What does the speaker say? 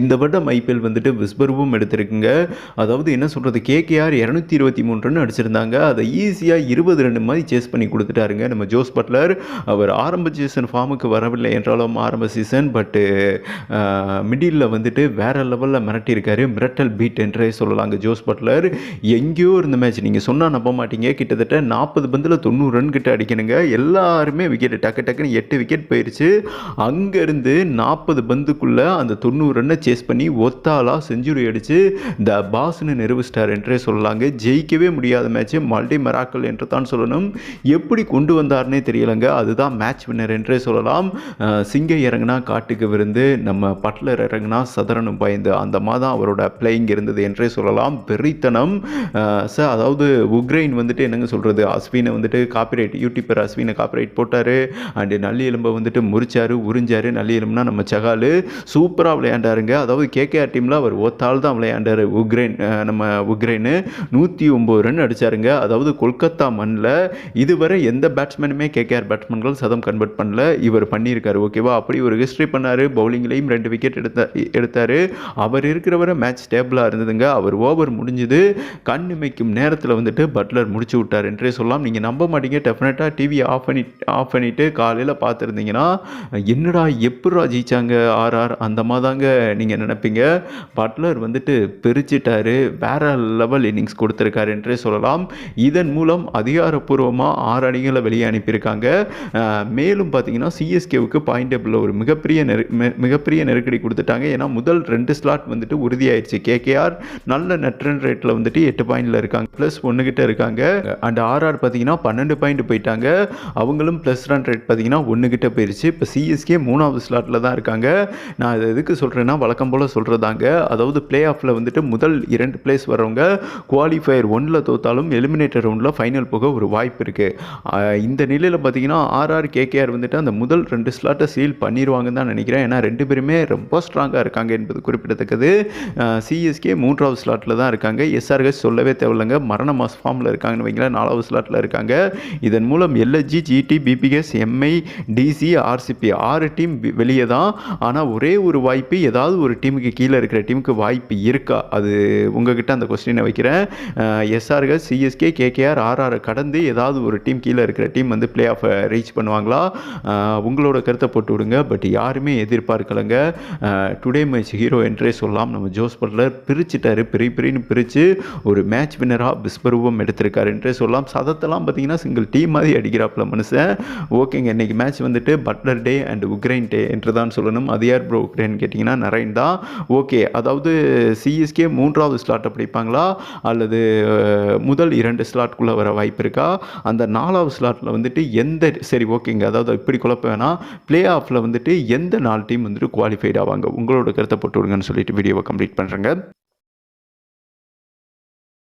இந்த வருடம் ஐபிஎல் வந்துட்டு விஸ்பருவும் எடுத்திருக்குங்க. அதாவது என்ன சொல்கிறது கேகேஆர் இரநூத்தி இருபத்தி மூணு ரன் அடிச்சிருந்தாங்க. அதை ஈஸியாக இருபது ரன் மாதிரி சேஸ் பண்ணி கொடுத்துட்டாருங்க. நம்ம ஜோஸ் பட்லர் அவர் ஆரம்ப சீசன் ஃபார்முக்கு வரவில்லை என்றாலும் ஆரம்ப சீசன் பட்டு மிடில் வந்துட்டு வேற லெவலில் மிரட்டியிருக்காரு. மிரட்டல் பீட் என்றே சொல்லலாங்க ஜோஸ் பட்லர். எங்கேயோ இருந்த மேட்ச் நீங்கள் சொன்னால் நம்ப மாட்டீங்க. கிட்டத்தட்ட நாற்பது பந்தில் தொண்ணூறு ரன் கிட்ட அடிக்கணுங்க. எல்லாருமே விக்கெட் டக்கு டக்குன்னு எட்டு விக்கெட் போயிடுச்சு அங்கேருந்து நாற்பது பந்துக்குள்ளே அந்த தொண்ணூறு ரன்னை சேஸ் பண்ணி ஒத்தாலாக செஞ்சுரி அடித்து த பாஸ்னு நிரூபிச்சிட்டார் என்றே சொல்லலாங்க. ஜெயிக்கவே முடியாத மேட்ச் மல்டி மெராக்கல் என்று தான் சொல்லணும். எப்படி கொண்டு வந்தார்னே தெரியலங்க. அதுதான் மேட்ச் வின்னர் என்றே சொல்லலாம். அஹ் சிங்க இறங்குனா காட்டுக்கு விருந்து நம்ம பட்லர் இறங்குனா சதரனும் பயந்து அந்த மாதம் அவரோட பிளேயிங் இருந்தது என்றே சொல்லலாம். பெரித்தனம் சார் அதாவது உக்ரைன் வந்துட்டு என்னங்க சொல்கிறது அஸ்வினை வந்துட்டு காப்பிரைட் யூடியூபர் அஸ்வினை காப்பிரைட் போட்டார். அண்டு நல்லி எலும்பை வந்துட்டு முறிச்சார் உறிஞ்சார். நல்லி எலும்புனா நம்ம செகாலு. சூப்பராக விளையாண்டாருங்க. அதாவது கேகேஆர் டீமில் அவர் ஒத்தாள் தான் விளையாண்டார். உக்ரைன் நம்ம உக்ரைனு. நூற்றி ஒம்பது ரன் அடிச்சாருங்க. அதாவது கொல்கத்தா மண்ணில் இதுவரை எந்த பேட்ஸ்மேனுமே கேகேஆர் பேட்ஸ்மேன்கள் சதம் கன்வெர்ட் பண்ணல. இவர் பண்ணியிருக்காரு ஓகேவா அப்படி ஒரு ஹிஸ்ட்ரி பண்ணார். பவுலிங்லேயும் ரெண்டு விக்கெட் எடுத்த எடுத்தார். அவர் இருக்கிறவரை மேட்ச் ஸ்டேபிளாக இருந்ததுங்க. அவர் ஓவர் முடிஞ்சது. கண் இமைக்கும் நேரத்தில் வந்துட்டு பட்லர் முடிச்சு விட்டார். என்றே சொல்லலாம். நீங்கள் நம்ப மாட்டீங்க. டெஃபினட்டாக டிவி ஆஃப் பண்ணி ஆஃப் பண்ணிவிட்டு காலையில் பார்த்துருந்தீங்கன்னா என்னடா எப்படா ஜெயிச்சாங்க? ஆர்ஆர் அந்த மாதிரிதாங்க நீங்கள் நினைப்பீங்க? பட்லர் வந்துட்டு பிரிச்சிட்டாரு. வேற லெவல் இன்னிங்ஸ் கொடுத்துருக்காரு என்றே சொல்லலாம். இதன் மூலம் அதிகாரப்பூர்வமாக ஆறு அணிகளை வெளியே அனுப்பியிருக்காங்க. மேலும் பார்த்தீங்கன்னா சிஎஸ்கேவுக்கு பாயிண்ட் டேபிளில் ஒரு மிகப்பெரிய நெரு மிகப்பெரிய நெருக்கடி கொடுத்துட்டாங்க. ஏன்னா முதல் ரெண்டு ஸ்லாட் வந்துட்டு உறுதியாயிடுச்சு கேகேஆர் நல்ல நெட் ரன் ரேட்டில் வந்துட்டு எட்டு பாயிண்டில் இருக்காங்க. ப்ளஸ் ஒன்றுகிட்ட இருக்காங்க. அண்ட் ஆர்ஆர் பார்த்தீங்கன்னா பன்னெண்டு பாயிண்ட் போயிட்டாங்க. அவங்களும் ப்ளஸ் ரன் ரேட் பார்த்தீங்கன்னா ஒன்றுகிட்ட போயிடுச்சு இப்போ சிஎஸ்கே மூணாவது ஸ்லாட்டில் தான் இருக்காங்க. நான் இது எதுக்கு சொல்கிறேன்னா வழக்கம் போல் சொல்கிறதாங்க அதாவது பிளே ஆஃபில் வந்துட்டு முதல் இரண்டு பிளேஸ் வரவங்க குவாலிஃபயர் ஒன்றில் தோத்தாலும் எலிமினேட்டர் ரவுண்டில் ஃபைனல் போக ஒரு வாய்ப்பு இருக்குது இந்த நிலையில் பார்த்தீங்கன்னா ஆர்ஆர் கேகேஆர் வந்துட்டு அந்த முதல் ரெண்டு ஸ்லாட்டை சீல் பண்ணிடுவாங்கன்னு தான் நினைக்கிறேன். ஏன்னா ரெண்டு பேருமே ரொம்ப ஸ்ட்ராங்காக இருக்காங்க என்பது குறிப்பிடத்தக்கது. சிஎஸ்கே மூன்றாவது ஸ்லாட்டில் தான் இருக்காங்க. எஸ்ஆர்ஹெச் சொல்லவே தேவையில்லைங்க. மரண மாஸ் ஃபார்மில் இருக்காங்கன்னு வைங்களேன் நாலாவது ஸ்லாட்டில் இருக்காங்க. இதன் மூலம் LSG GT PBKS MI DC RCB ஆறு டீம் வெளியே தான். ஆனால் ஒரே ஒரு வாய்ப்பு ஏதாவது ஒரு டீமுக்கு கீழே இருக்கிற டீமுக்கு வாய்ப்பு இருக்கா? அது உங்ககிட்ட அந்த கொஸ்டினை வைக்கிறேன். எஸ்ஆர்கள் சிஎஸ்கே கேகேஆர் ஆர்ஆரை கடந்து ஏதாவது ஒரு டீம் கீழே இருக்கிற டீம் வந்து பிளே ஆஃப் ரீச் பண்ணுவாங்களா? உங்களோட கருத்தை போட்டு விடுங்க. பட் யாருமே எதிர்பார்க்கலைங்க. டுடே மேட்ச் ஹீரோ என்றே சொல்லலாம். நம்ம ஜோஸ் பட்லர் பிரிச்சுட்டாரு. பெரிய பெரியன்னு பிரித்து ஒரு மேட்ச் வின்னராக விஸ்வரூபம் எடுத்திருக்காரு என்றே சொல்லலாம். சதத்தெல்லாம் பார்த்தீங்கன்னா சிங்கிள் டீம் மாதிரி அடிக்கிறாப்புல மனுஷன். ஓகேங்க இன்னைக்கு மேட்ச் வந்துட்டு Buttler day and Ukraine day என்று தான் சொல்லணும். அது யார் ப்ரோ உக்ரைன் கேட்டிங்கன்னா நரைன் தான் ஓகே. அதாவது சிஎஸ்கே மூன்றாவது ஸ்லாட்டை பிடிப்பாங்களா? அல்லது முதல் இரண்டு ஸ்லாட்குள்ளே வர வாய்ப்பு இருக்கா? அந்த நாலாவது ஸ்லாட்டில் வந்துட்டு எந்த சரி ஓகேங்க. அதாவது இப்படி குழப்ப வேணாம் ப்ளே ஆஃபில் வந்துட்டு எந்த நாலு டீம் வந்துட்டு குவாலிஃபைட் ஆவாங்க? உங்களோட கருத்தை போட்டு விடுங்கன்னு சொல்லிட்டு வீடியோவை கம்ப்ளீட் பண்ணுறேங்க